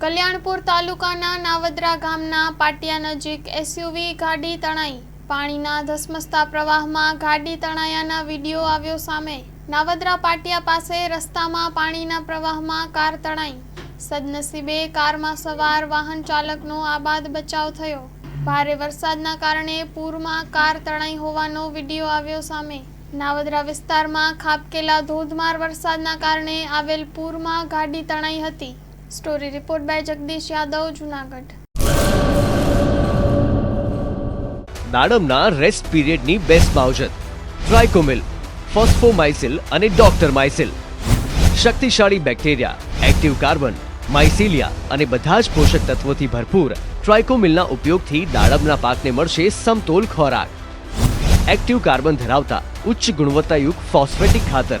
કલ્યાણપુર તાલુકાના નાવદરા ગામના પાટિયા નજીક એસયુવી ગાડી તણાઈ. પાણીના ધસમસતા પ્રવાહમાં ગાડી તણાયાના વીડિયો આવ્યો સામે. નાવદરા પાટિયા પાસે રસ્તામાં પાણીના પ્રવાહમાં કાર તણાઈ. સદનસીબે કારમાં સવાર વાહન ચાલકનો આબાદ બચાવ થયો. ભારે વરસાદના કારણે પૂરમાં કાર તણાઈ હોવાનો વીડિયો આવ્યો સામે. નાવદરા વિસ્તારમાં ખાબકેલા ધોધમાર વરસાદના કારણે આવેલ પૂરમાં ગાડી તણાઈ હતી. Story report by Jagdish Yadav Junagadh દાડમના rest પીરિયડની બેસ્ટ માવજત ટ્રાયકોમિલ ફોસ્ફોમાઇસિલ અને ડોક્ટર માઇસિલ શક્તિશાળી બેક્ટેરિયા એક્ટિવ કાર્બન માઇસિલિયા અને બધા જ પોષક તત્વોથી ભરપૂર ટ્રાયકોમિલના ઉપયોગથી દાડમના પાકને મળશે સમતોલ ખોરાક. એક્ટિવ કાર્બન ધરાવતા ઉચ્ચ ગુણવત્તાયુક્ત ફોસ્ફેટિક ખાતર.